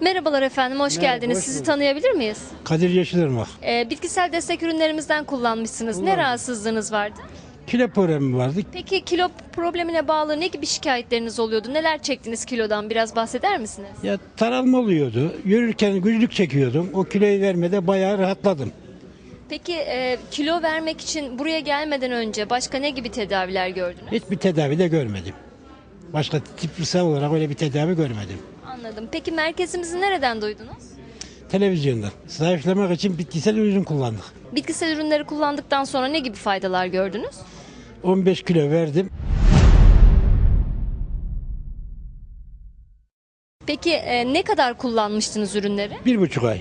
Merhabalar efendim, hoş geldiniz. Sizi tanıyabilir miyiz? Kadir Yeşilırmak. Ee, bitkisel destek ürünlerimizden kullanmışsınız. Ne rahatsızlığınız vardı? Kilo problemi vardı. Peki kilo problemine bağlı ne gibi şikayetleriniz oluyordu? Neler çektiniz kilodan? Biraz bahseder misiniz? Ya taralma oluyordu. Yürürken güçlük çekiyordum. O kiloyu vermede bayağı rahatladım. Peki e, kilo vermek için buraya gelmeden önce başka ne gibi tedaviler gördünüz? Hiçbir tedavi de görmedim. Başka tipsel olarak öyle bir tedavi görmedim. Anladım. Peki merkezimizi nereden duydunuz? Televizyondan. Zayıflamak için bitkisel ürün kullandık. Bitkisel ürünleri kullandıktan sonra ne gibi faydalar gördünüz? 15 kilo verdim. Peki e, ne kadar kullanmıştınız ürünleri? Bir buçuk ay.